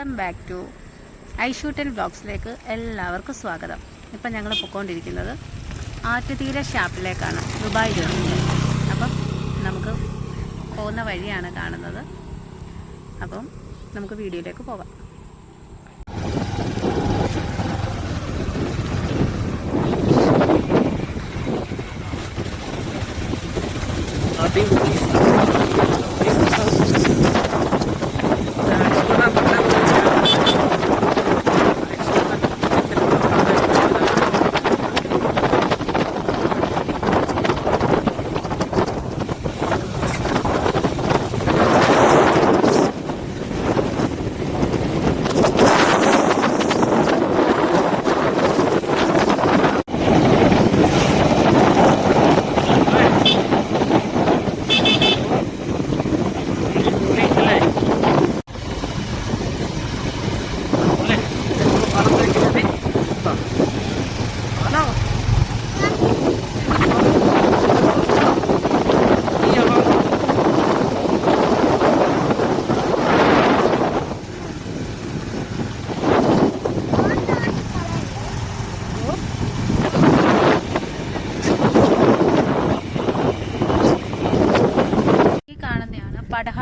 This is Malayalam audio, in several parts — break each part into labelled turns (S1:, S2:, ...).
S1: വെൽക്കം ബാക്ക് ടു ഐഷൂട്ടൻ ബ്ലോഗ്സിലേക്ക് എല്ലാവർക്കും സ്വാഗതം. ഇപ്പം ഞങ്ങൾ പൊയ്ക്കൊണ്ടിരിക്കുന്നത് ആറ്റുതീര ഷാപ്പിലേക്കാണ് ദുബായ് ജോലിയിൽ അപ്പം നമുക്ക് പോകുന്ന വഴിയാണ് കാണുന്നത്. അപ്പം നമുക്ക് വീഡിയോയിലേക്ക് പോകാം ഈ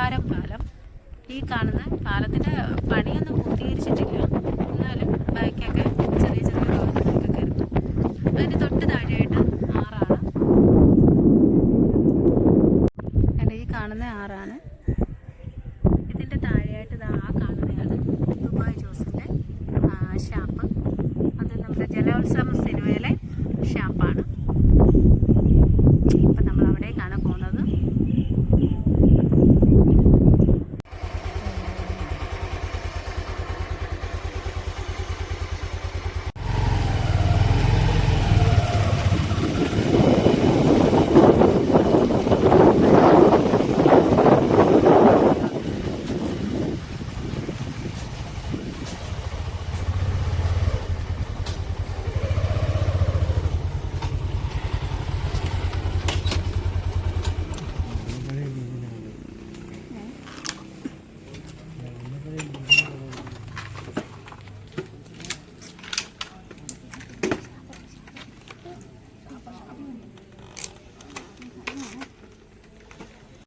S1: പടഹാരം പാലം ഈ കാണുന്ന പാലത്തിന്റെ പണിയൊന്നും പൂർത്തീകരിച്ചിട്ടില്ല. എന്നാലും ബൈക്കൊക്കെ ചെറിയ ചെറിയ വാഹനങ്ങളൊക്കെ കയറും അതിന്റെ തൊട്ട് താഴെയായിട്ട് ആറാണ്. അല്ല ഈ കാണുന്ന ആറാണ്. ഇതിന്റെ താഴെയായിട്ട് ആ കാണുന്നതാണ് ദുബായ് ജോസിന്റെ ഷാപ്പ്. അത് നമ്മുടെ ജലോത്സവം സിനിമയിലെ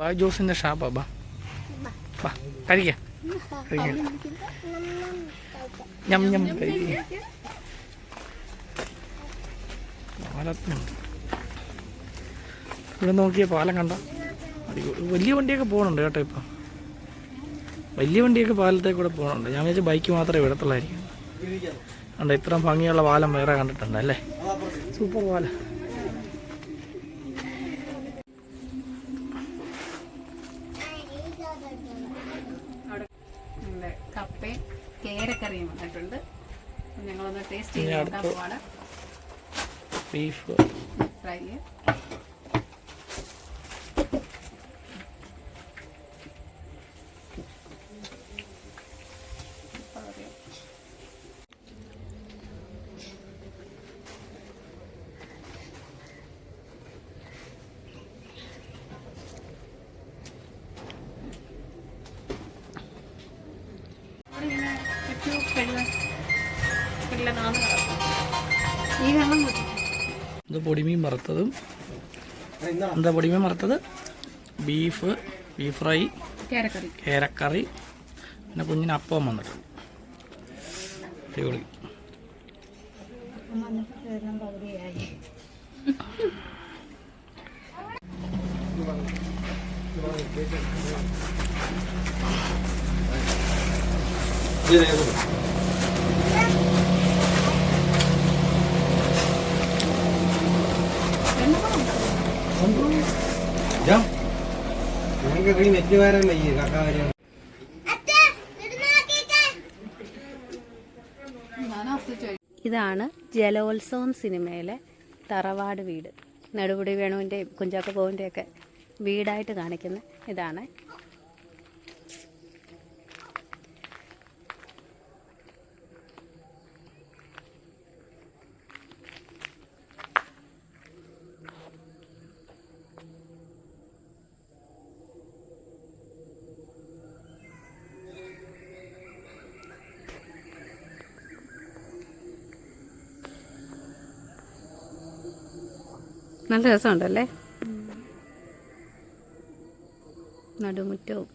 S2: ബാ ജ്യൂസിന്റെ ഷാപ്പാ ബാ. ബാ കഴിക്ക. കഴിക്ക. ഞം ഞം കഴിക്ക. പാലത്തിനുണ്ട് ഇവിടെ നോക്കിയ പാലം കണ്ട. വലിയ വണ്ടിയൊക്കെ പോകുന്നുണ്ട് കേട്ടോ ഇപ്പം. വലിയ വണ്ടിയൊക്കെ പാലത്തെ കൂടെ പോകുന്നുണ്ട് ഞാൻ വിചാരിച്ച ബൈക്ക് മാത്രമേ വിടത്തുള്ളായിരിക്കും. കണ്ട ഇത്രയും ഭംഗിയുള്ള പാലം വേറെ കണ്ടിട്ടുണ്ട് അല്ലേ? സൂപ്പർ പാലം.
S1: നമ്മുടെ കപ്പയും കേരക്കറിയും വന്നിട്ടുണ്ട്. ഞങ്ങളൊന്ന് ടേസ്റ്റ് ചെയ്ത് നോക്കാൻ പോവാണ്.
S2: ബീഫ്
S1: ഫ്രൈ
S2: ഇത് പൊടിമീൻ വറുത്തതും എന്താ പൊടിമീൻ വറുത്തത്? ബീഫ് ബീഫ് ഫ്രൈ
S1: കേരക്കറി.
S2: പിന്നെ കുഞ്ഞിന് അപ്പം വന്നിട്ടുണ്ട്. അടിപൊളി.
S3: ഞങ്ങൾക്ക് നെറ്റ് വരാൻ വയ്യ കാക്ക വരാൻ
S1: ഇതാണ് ജലോത്സവം സിനിമയിലെ തറവാട് വീട്. നെടുപുടി വേണുവിന്റെയും കുഞ്ചാക്ക ബോവിന്റെയൊക്കെ വീടായിട്ട് കാണിക്കുന്ന ഇതാണ് നല്ല രസമുണ്ടല്ലേ? നടുമുറ്റവും.